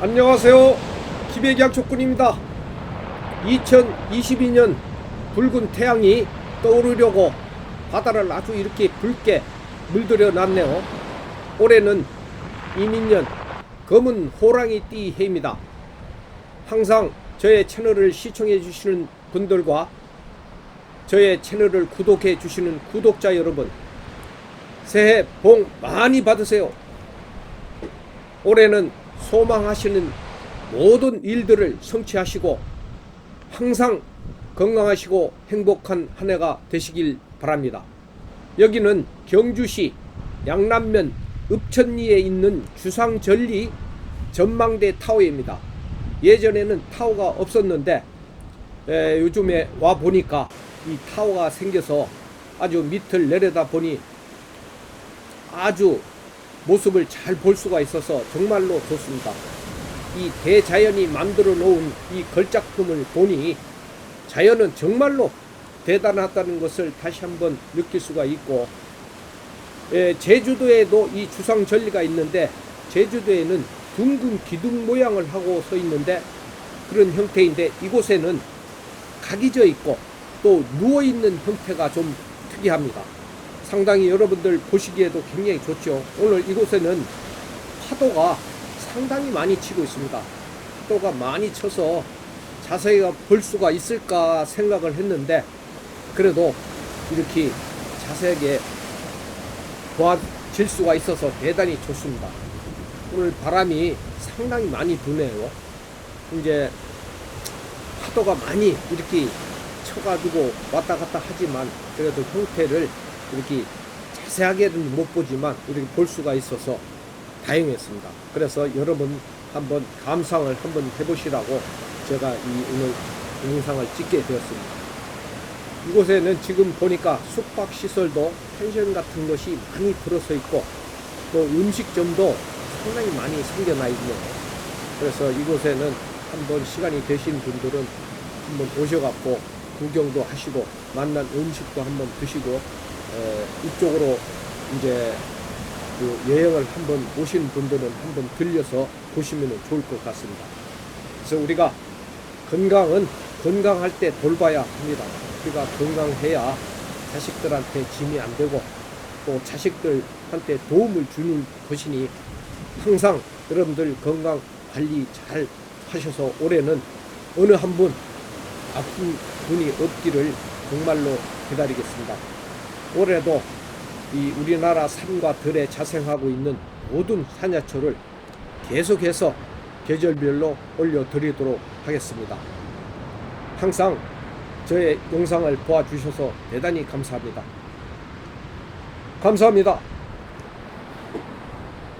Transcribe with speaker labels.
Speaker 1: 안녕하세요. 기백양 족군입니다. 2022년 붉은 태양이 떠오르려고 바다를 아주 이렇게 붉게 물들여 놨네요. 올해는 이민년 검은 호랑이 띠 해입니다. 항상 저의 채널을 시청해 주시는 분들과 저의 채널을 구독해 주시는 구독자 여러분 새해 복 많이 받으세요. 올해는 소망하시는 모든 일들을 성취하시고 항상 건강하시고 행복한 한 해가 되시길 바랍니다. 여기는 경주시 양남면 읍천리에 있는 주상절리 전망대 타워입니다. 예전에는 타워가 없었는데 에, 요즘에 와 보니까 이 타워가 생겨서 아주 밑을 내려다 보니 아주 모습을 잘 볼 수가 있어서 정말로 좋습니다. 이 대자연이 만들어 놓은 이 걸작품을 보니 자연은 정말로 대단하다는 것을 다시 한번 느낄 수가 있고 예, 제주도에도 이 주상 절리가 있는데 제주도에는 둥근 기둥 모양을 하고 서 있는데 그런 형태인데 이곳에는 각이 져 있고 또 누워 있는 형태가 좀 특이합니다. 상당히 여러분들 보시기에도 굉장히 좋죠. 오늘 이곳에는 파도가 상당히 많이 치고 있습니다. 파도가 많이 쳐서 자세히 볼 수가 있을까 생각을 했는데 그래도 이렇게 자세하게 보아질 수가 있어서 대단히 좋습니다. 오늘 바람이 상당히 많이 부네요. 이제 파도가 많이 이렇게 쳐가지고 왔다 갔다 하지만 그래도 형태를 이렇게 자세하게는 못 보지만 이렇게 볼 수가 있어서 다행했습니다. 그래서 여러분 한번 감상을 한번 해보시라고 제가 이 오늘 영상을 찍게 되었습니다. 이곳에는 지금 보니까 숙박 시설도 펜션 같은 것이 많이 들어서 있고 또 음식점도 상당히 많이 생겨나 있네요. 그래서 이곳에는 한번 시간이 되신 분들은 한번 오셔갖고 구경도 하시고 만난 음식도 한번 드시고 에, 이쪽으로 이제 그 여행을 한번 오신 분들은 한번 들려서 보시면 좋을 것 같습니다. 그래서 우리가 건강은 건강할 때 돌봐야 합니다. 우리가 건강해야 자식들한테 짐이 안 되고 또 자식들한테 도움을 주는 것이니 항상 여러분들 건강 관리 잘 하셔서 올해는 어느 한 분 아픈 분이 없기를 정말로 기다리겠습니다. 올해도 이 우리나라 산과 들에 자생하고 있는 모든 산야초를 계속해서 계절별로 올려드리도록 하겠습니다. 항상 저의 영상을 보아주셔서 대단히 감사합니다. 감사합니다.